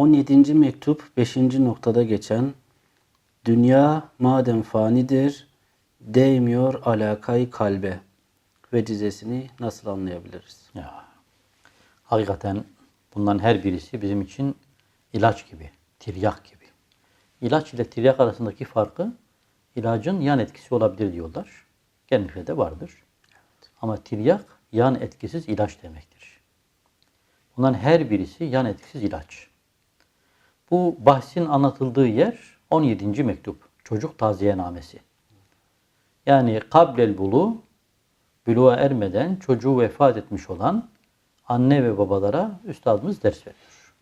17. mektup 5. noktada geçen Dünya madem fanidir değmiyor alakayı kalbe ve dizesini nasıl anlayabiliriz? Ya, hakikaten bunların her birisi bizim için ilaç gibi, tiryak gibi. İlaç ile tiryak arasındaki farkı ilacın yan etkisi olabilir diyorlar. Genellikle de vardır. Ama tiryak yan etkisiz ilaç demektir. Bunların her birisi yan etkisiz ilaç. Bu bahsin anlatıldığı yer 17. mektup. Çocuk taziyenamesi. Yani kablel bulu buluğa ermeden çocuğu vefat etmiş olan anne ve babalara üstadımız ders veriyor.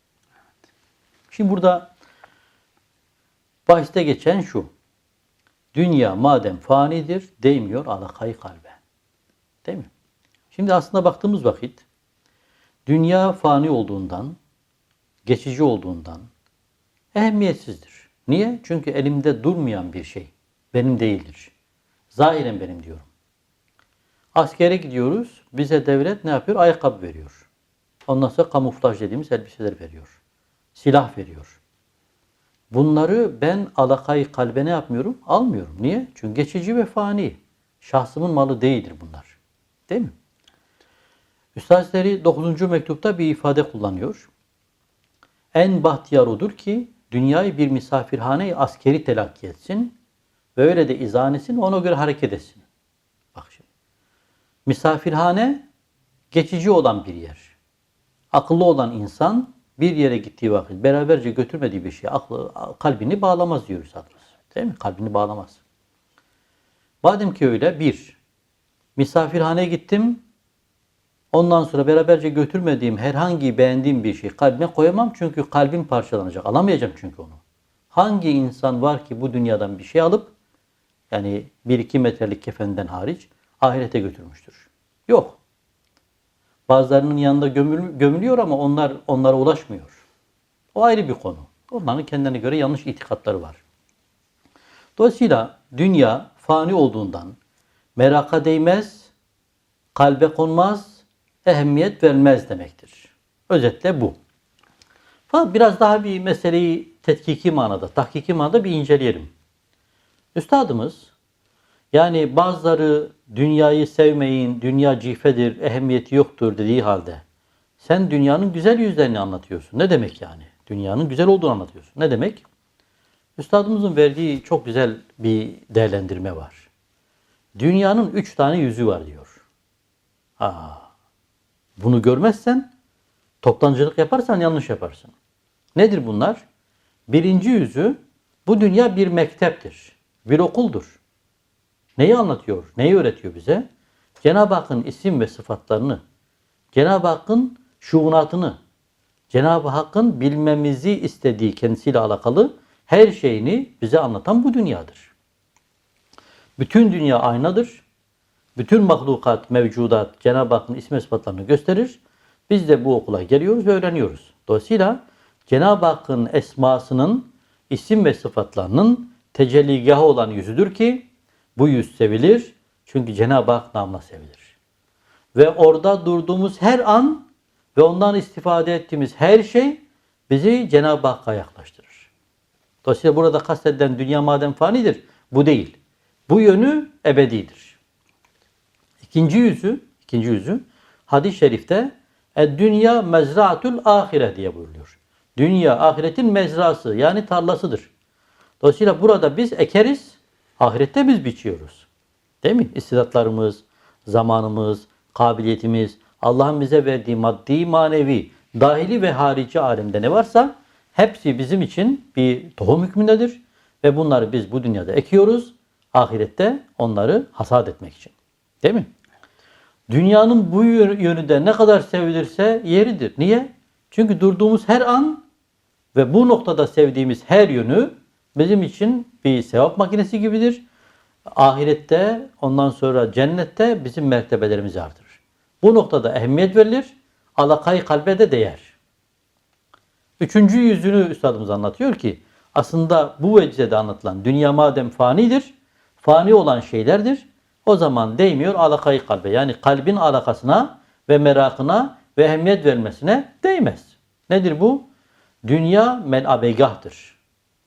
Şimdi burada bahiste geçen şu. Dünya madem fanidir değmiyor alakayı kalbe. Değil mi? Şimdi aslında baktığımız vakit dünya fani olduğundan, geçici olduğundan ehemmiyetsizdir. Niye? Çünkü elimde durmayan bir şey. Benim değildir. Zahiren benim diyorum. Askere gidiyoruz. Bize devlet ne yapıyor? Ayakkabı veriyor. Ondan sonra kamuflaj dediğimiz elbiseler veriyor. Silah veriyor. Bunları ben alakayı kalbe ne yapmıyorum? Almıyorum. Niye? Çünkü geçici ve fani. Şahsımın malı değildir bunlar. Değil mi? Üstad Hazretleri 9. mektupta bir ifade kullanıyor. En bahtiyar odur ki dünyayı bir misafirhane askeri telakki etsin ve öyle de izan etsin ona göre hareket etsin. Bak şimdi. Misafirhane geçici olan bir yer. Akıllı olan insan bir yere gittiği vakit beraberce götürmediği bir şey aklı, kalbini bağlamaz diyor Üstadımız. Değil mi? Kalbini bağlamaz. Madem ki öyle bir, misafirhaneye gittim, ondan sonra beraberce götürmediğim herhangi beğendiğim bir şey kalbime koyamam çünkü kalbim parçalanacak. Alamayacağım çünkü onu. Hangi insan var ki bu dünyadan bir şey alıp yani bir iki metrelik kefenden hariç ahirete götürmüştür? Yok. Bazılarının yanında gömül, gömülüyor ama onlar onlara ulaşmıyor. O ayrı bir konu. Onların kendine göre yanlış itikatları var. Dolayısıyla dünya fani olduğundan meraka değmez, kalbe konmaz, ehemmiyet vermez demektir. Özetle bu. Fakat biraz daha bir meseleyi tetkiki manada, tahkiki manada bir inceleyelim. Üstadımız yani bazıları dünyayı sevmeyin, dünya cifedir, ehemmiyeti yoktur dediği halde sen dünyanın güzel yüzlerini anlatıyorsun. Ne demek yani? Dünyanın güzel olduğunu anlatıyorsun. Ne demek? Üstadımızın verdiği çok güzel bir değerlendirme var. Dünyanın üç tane yüzü var diyor. Aa, bunu görmezsen, toptancılık yaparsan yanlış yaparsın. Nedir bunlar? Birinci yüzü, bu dünya bir mekteptir, bir okuldur. Neyi anlatıyor, neyi öğretiyor bize? Cenab-ı Hakk'ın isim ve sıfatlarını, Cenab-ı Hakk'ın şuunatını, Cenab-ı Hakk'ın bilmemizi istediği kendisiyle alakalı her şeyini bize anlatan bu dünyadır. Bütün dünya aynadır. Bütün mahlukat, mevcudat Cenab-ı Hakk'ın isim ve sıfatlarını gösterir. Biz de bu okula geliyoruz ve öğreniyoruz. Dolayısıyla Cenab-ı Hakk'ın esmasının isim ve sıfatlarının tecelligahı olan yüzüdür ki bu yüz sevilir. Çünkü Cenab-ı Hak namına sevilir. Ve orada durduğumuz her an ve ondan istifade ettiğimiz her şey bizi Cenab-ı Hakk'a yaklaştırır. Dolayısıyla burada kastedilen dünya madem fanidir, bu değil. Bu yönü ebedidir. İkinci yüzü, ikinci yüzü hadis-i şerifte dünya mezraatül ahire diye buyuruyor. Dünya ahiretin mezrası yani tarlasıdır. Dolayısıyla burada biz ekeriz, ahirette biz biçiyoruz. Değil mi? İstidatlarımız, zamanımız, kabiliyetimiz, Allah'ın bize verdiği maddi, manevi, dahili ve harici alemde ne varsa hepsi bizim için bir tohum hükmündedir. Ve bunları biz bu dünyada ekiyoruz. Ahirette onları hasat etmek için. Değil mi? Dünyanın bu yönü de ne kadar sevilirse yeridir. Niye? Çünkü durduğumuz her an ve bu noktada sevdiğimiz her yönü bizim için bir sevap makinesi gibidir. Ahirette ondan sonra cennette bizim mertebelerimizi artırır. Bu noktada ehemmiyet verilir. Alakayı kalbe de değer. Üçüncü yüzünü üstadımız anlatıyor ki aslında bu vecizede anlatılan dünya madem fanidir, fani olan şeylerdir. O zaman değmiyor alakayı kalbe. Yani kalbin alakasına ve merakına ve ehemmiyet vermesine değmez. Nedir bu? Dünya melabegahdır.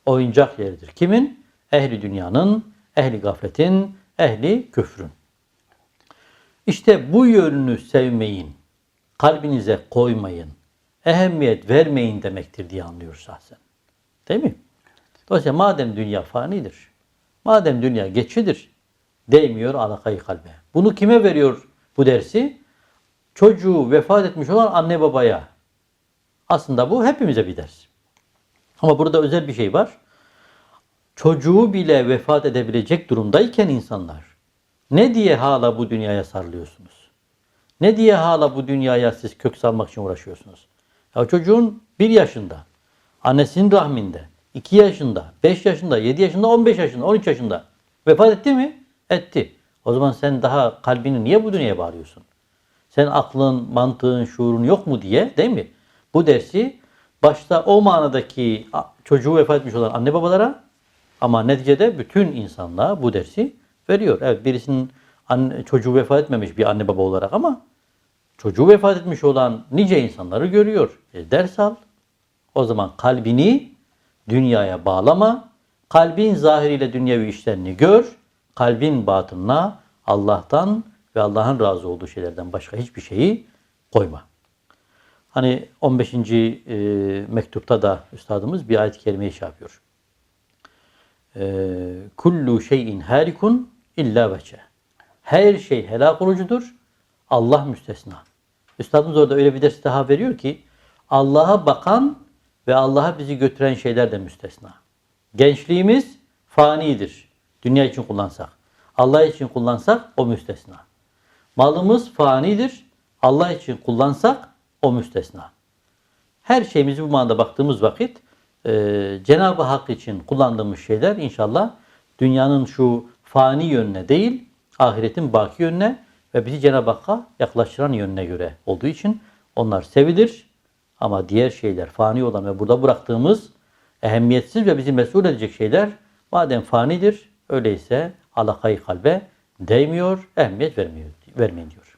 Oyuncak yeridir. Kimin? Ehli dünyanın, ehli gafletin, ehli küfrün. İşte bu yönünü sevmeyin, kalbinize koymayın, ehemmiyet vermeyin demektir diye anlıyoruz şahsen. Değil mi? Dolayısıyla madem dünya fanidir, madem dünya geçidir, değmiyor alakayı kalbe. Bunu kime veriyor bu dersi? Çocuğu vefat etmiş olan anne babaya. Aslında bu hepimize bir ders. Ama burada özel bir şey var. Çocuğu bile vefat edebilecek durumdayken insanlar ne diye hala bu dünyaya sarılıyorsunuz? Ne diye hala bu dünyaya siz kök salmak için uğraşıyorsunuz? Ya çocuğun bir yaşında, annesinin rahminde, iki yaşında, beş yaşında, yedi yaşında, on beş yaşında, on üç yaşında vefat etti mi? Etti. O zaman sen daha kalbini niye bu dünyaya bağlıyorsun? Sen aklın, mantığın, şuurun yok mu diye değil mi? Bu dersi başta o manadaki çocuğu vefat etmiş olan anne babalara ama neticede bütün insanlığa bu dersi veriyor. Evet birisinin anne, çocuğu vefat etmemiş bir anne baba olarak ama çocuğu vefat etmiş olan nice insanları görüyor. E, ders al. O zaman kalbini dünyaya bağlama. Kalbin zahiriyle dünyevi işlerini gör. Kalbin batınına Allah'tan ve Allah'ın razı olduğu şeylerden başka hiçbir şeyi koyma. Hani 15. e, mektupta da üstadımız bir ayet-i kerimeyi şey yapıyor. E, Kullu şeyin harikun illa veçe. Her şey helak olucudur. Allah müstesna. Üstadımız orada öyle bir ders daha veriyor ki Allah'a bakan ve Allah'a bizi götüren şeyler de müstesna. Gençliğimiz fanidir. Dünya için kullansak. Allah için kullansak o müstesna. Malımız fanidir. Allah için kullansak o müstesna. Her şeyimizi bu manada baktığımız vakit e, Cenab-ı Hak için kullandığımız şeyler inşallah dünyanın şu fani yönüne değil, ahiretin baki yönüne ve bizi Cenab-ı Hakk'a yaklaştıran yönüne göre olduğu için onlar sevilir. Ama diğer şeyler fani olan ve burada bıraktığımız ehemmiyetsiz ve bizi mesul edecek şeyler madem fanidir öyleyse alakayı kalbe değmiyor, ehemmiyet vermiyor, vermeyin diyor.